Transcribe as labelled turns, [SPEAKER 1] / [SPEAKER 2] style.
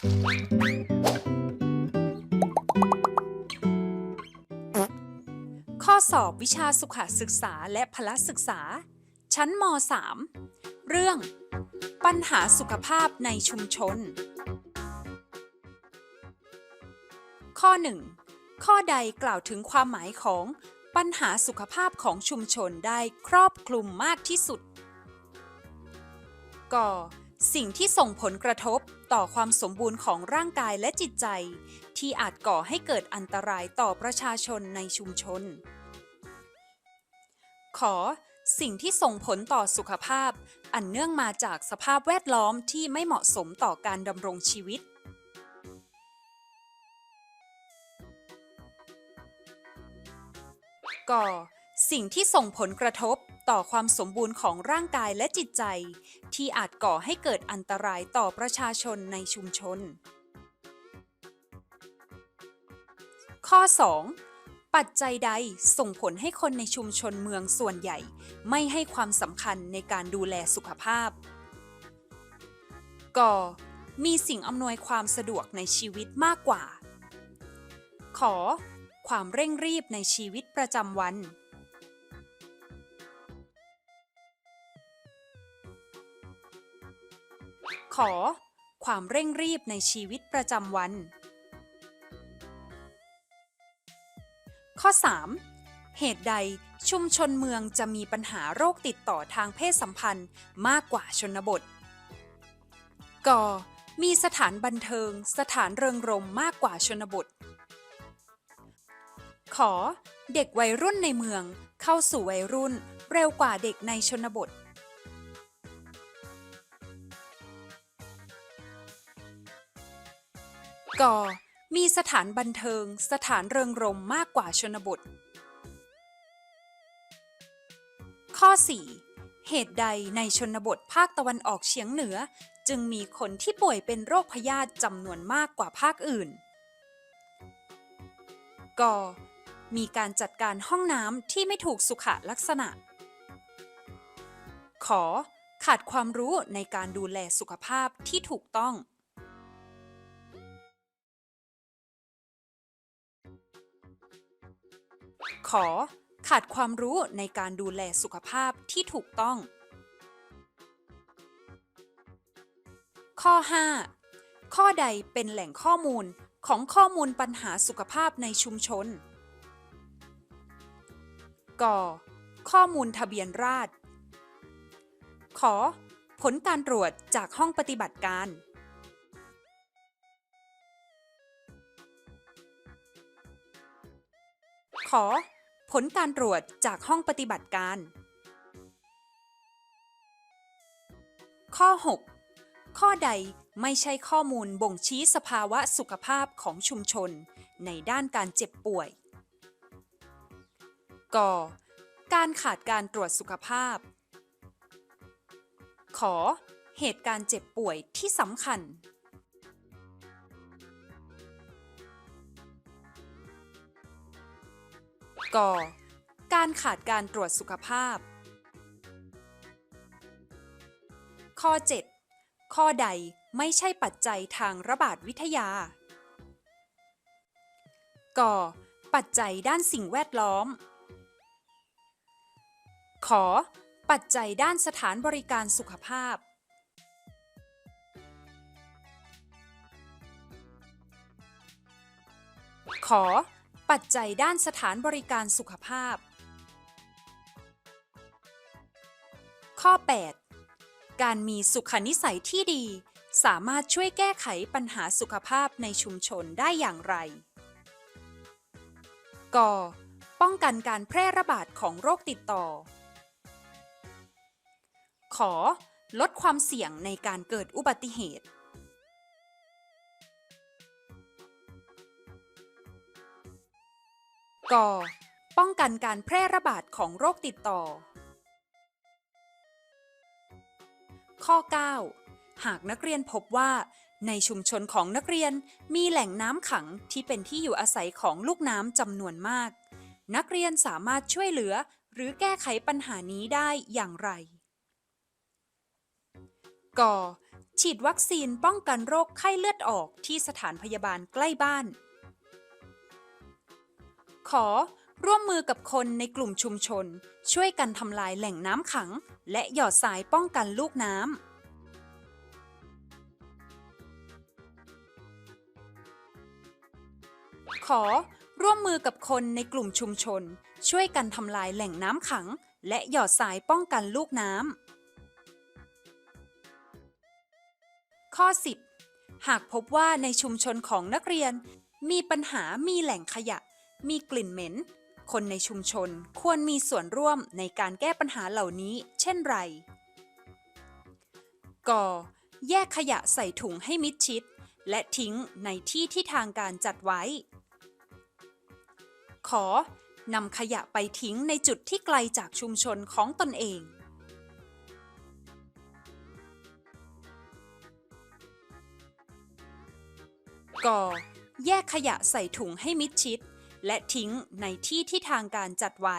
[SPEAKER 1] ข้อสอบวิชาสุขศึกษาและพละศึกษา ชั้นม .3 เรื่อง ปัญหาสุขภาพในชุมชน ข้อ 1 ข้อใดกล่าวถึงความหมายของปัญหาสุขภาพของชุมชนได้ครอบคลุมมากที่สุด ก สิ่งที่ส่งผลกระทบ ต่อความสมบูรณ์ของร่างกายและจิตใจ ที่อาจก่อให้เกิดอันตรายต่อประชาชนในชุมชน ขอสิ่งที่ส่งผลต่อสุขภาพ อันเนื่องมาจากสภาพแวดล้อมที่ไม่เหมาะสมต่อการดำรงชีวิต ก่อสิ่งที่ส่งผลกระทบ ต่อความสมบูรณ์ของร่างกายและจิตใจ ที่อาจก่อให้เกิดอันตรายต่อประชาชนในชุมชน ข้อ 2 ปัจจัยใดส่งผลให้คนในชุมชนเมืองส่วนใหญ่ ไม่ให้ความสำคัญในการดูแลสุขภาพ ก มีสิ่งอำนวยความสะดวกในชีวิตมากกว่าขอความเร่งรีบในชีวิตประจำวัน ขอ ความเร่งรีบในชีวิตประจำวัน ข้อ 3 เหตุใดชุมชนเมืองจะมีปัญหาโรคติดต่อทางเพศสัมพันธ์มากกว่าชนบทกมีสถานบันเทิง สถานเริงรมมากกว่าชนบท ขอ เด็กวัยรุ่นในเมืองเข้าสู่วัยรุ่นเร็วกว่าเด็กในชนบท กมีสถานบันเทิง สถานเริงรมมากกว่าชนบท ข้อ 4 เหตุใดในชนบทภาคตะวันออกเฉียงเหนือ จึงมีคนที่ป่วยเป็นโรคพยาธิจำนวนมากกว่าภาคอื่น ก มีการจัดการห้องน้ำที่ไม่ถูกสุขลักษณะขอขาดความรู้ในการดูแลสุขภาพที่ถูกต้อง ขอ ขาดความรู้ในการดูแลสุขภาพที่ถูกต้อง ข้อ 5 ข้อใดเป็นแหล่งข้อมูลของข้อมูลปัญหาสุขภาพในชุมชน ก ข้อมูลทะเบียนราษฎรขอ ผลการตรวจจากห้องปฏิบัติการ ขอ ผลการตรวจจากห้องปฏิบัติการ ข้อ 6 ข้อใดไม่ใช่ข้อมูลบ่งชี้สภาวะสุขภาพของชุมชน ในด้านการเจ็บป่วย ก การขาดการตรวจสุขภาพขอเหตุการณ์เจ็บป่วยที่สำคัญ ก การขาดการตรวจสุขภาพ ข้อ 7 ข้อใดไม่ใช่ปัจจัยทางระบาดวิทยา ก ปัจจัยด้านสิ่งแวดล้อม ขอ ปัจจัยด้านสถานบริการสุขภาพขอ ปัจจัยด้านสถานบริการสุขภาพ ข้อ 8 การมีสุขนิสัยที่ดี สามารถช่วยแก้ไขปัญหาสุขภาพในชุมชนได้อย่างไร ก ป้องกันการแพร่ระบาดของโรคติดต่อ ขอ ลดความเสี่ยงในการเกิดอุบัติเหตุ ก ป้องกันการแพร่ระบาดของโรคติดต่อ ข้อ 9 หากนักเรียนพบว่าในชุมชนของนักเรียนมีแหล่งน้ำขังที่เป็นที่อยู่อาศัยของลูกน้ำจำนวนมาก นักเรียนสามารถช่วยเหลือหรือแก้ไขปัญหานี้ได้อย่างไร ก ฉีดวัคซีนป้องกันโรคไข้เลือดออกที่สถานพยาบาลใกล้บ้าน ขอร่วมมือกับคนในกลุ่มชุมชน ช่วยกันทำลายแหล่งน้ำขัง และหยอดทรายป้องกันลูกน้ำขอร่วมมือกับคนในกลุ่มชุมชน ช่วยกันทำลายแหล่งน้ำขัง และหยอดทรายป้องกันลูกน้ำ ข้อ 10 หากพบว่าในชุมชนของนักเรียน มีปัญหามีแหล่งขยะ มีกลิ่นเหม็น คนในชุมชนควรมีส่วนร่วมในการแก้ปัญหาเหล่านี้ เช่นไร ก แยกขยะใส่ถุงให้มิดชิด และทิ้งในที่ที่ทางการจัดไว้ ขอนำขยะไปทิ้งในจุดที่ไกลจากชุมชนของตนเอง ก แยกขยะใส่ถุงให้มิดชิด และทิ้งในที่ที่ทางการจัดไว้